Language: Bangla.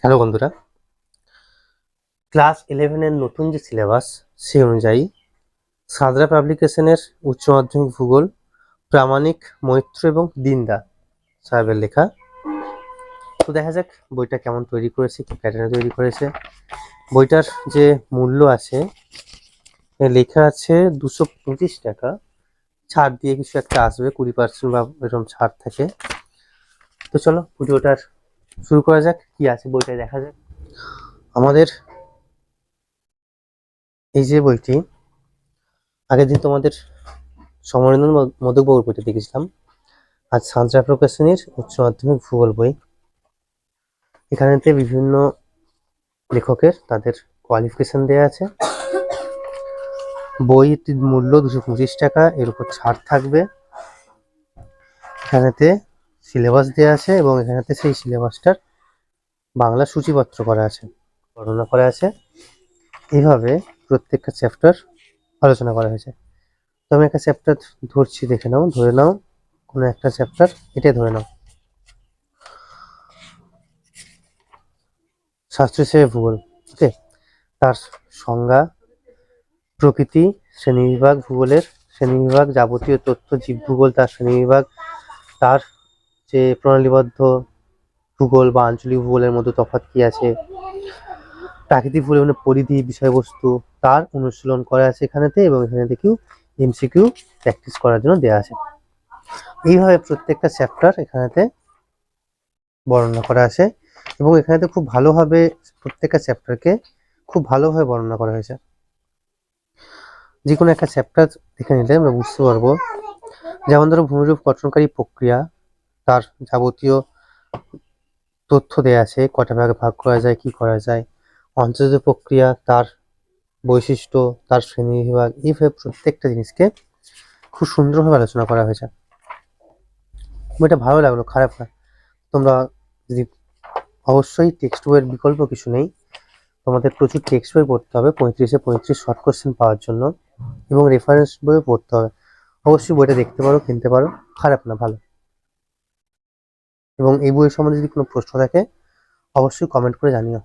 হ্যালো বন্ধুরা। ক্লাস ইলেভেনের নতুন যে সিলেবাস সেই অনুযায়ী সাদরা পাবলিকেশনের উচ্চ মাধ্যমিক ভূগোল, প্রামাণিক, মৈত্র এবং দিনদা সাহেবের লেখা। তো দেখা যাক বইটা কেমন তৈরি করেছে, কি প্যাটার্নে তৈরি করেছে। বইটার যে মূল্য আছে লেখা আছে দুশো পঁচিশ টাকা। ছাড় দিয়ে কিছু একটা আসবে, কুড়ি পার্সেন্ট বা এরকম ছাড় থাকে। তো চলো, ভিডিওটার শুরু করা যাক, কি আছে বইটা দেখা যাক। আমাদের এই যে বইটি, আগের দিন তোমাদের সমরেন্দ্র মধুবাবুর বইটা দেখেছিলাম। আজ সান্ত্রা প্রকাশনীর উচ্চ মাধ্যমিক ভূগোল বই। এখানেতে বিভিন্ন লেখকের তাদের কোয়ালিফিকেশন দেওয়া আছে। বইটির মূল্য দুশো পঁচিশ টাকা, এর উপর ছাড় থাকবে। এখানেতে সিলেবাস দেওয়া আছে এবং এখানেতে সেই সিলেবাসটার বাংলা সূচিপত্র করা আছে, বর্ণনা করা আছে। এইভাবে প্রত্যেকটা চ্যাপ্টার আলোচনা করা হয়েছে। তো আমি একটা চ্যাপ্টার ধরছি, দেখে নাও, ধরে নাও, কোনো একটা চ্যাপ্টার এটাই ধরে নাও। শাস্ত্র হিসেবে ভূগোল, ওকে? তার সংজ্ঞা, প্রকৃতি শ্রেণীবিভাগ ভূগোলের শ্রেণীবিভাগ যাবতীয় তথ্য জীব ভূগোল তার শ্রেণীবিভাগ তার যে প্রণালীবদ্ধ ভূগোল বা আঞ্চলিক ভূগোলের মধ্যে তফাৎ কি আছে? প্রাকৃতিক ভূগোলের পরিধি, বিষয়বস্তু তার অনুশীলন করা আছে এখানেতে এবং এখানে থেকেও এমসিকিউ প্র্যাকটিস করার জন্য দেওয়া আছে। এইভাবে প্রত্যেকটা চ্যাপ্টার এখানেতে বর্ণনা করা আছে এবং এখানেতে খুব ভালোভাবে প্রত্যেকটা চ্যাপ্টারকে খুব ভালোভাবে বর্ণনা করা হয়েছে। যে কোনো একটা চ্যাপ্টার দেখে নিলে আমরা বুঝতে পারব। যেমন ধরো ভূমিরূপ গঠনকারী প্রক্রিয়া তার যাবতীয় তথ্য দেয়া আছে কটা ভাগে ভাগ করা যায়, কি করা যায় অন্তর্জাত প্রক্রিয়া, তার বৈশিষ্ট্য, তার শ্রেণীবিভাগ এইভাবে প্রত্যেকটা জিনিসকে খুব সুন্দরভাবে আলোচনা করা হয়েছে। বইটা ভালো লাগল, খারাপ না। তোমরা যদি অবশ্যই টেক্সট বইয়ের বিকল্প কিছু নেই, তোমাদের প্রচুর টেক্সট বই পড়তে হবে, পঁয়ত্রিশে পঁয়ত্রিশ শর্ট কোশ্চেন পাওয়ার জন্য, এবং রেফারেন্স বইও পড়তে হবে। অবশ্যই বইটা দেখতে পারো, কিনতে পারো, খারাপ না, ভালো। এবং এই বইয়ের সম্বন্ধে যদি কোনো প্রশ্ন থাকে অবশ্যই কমেন্ট করে জানিও।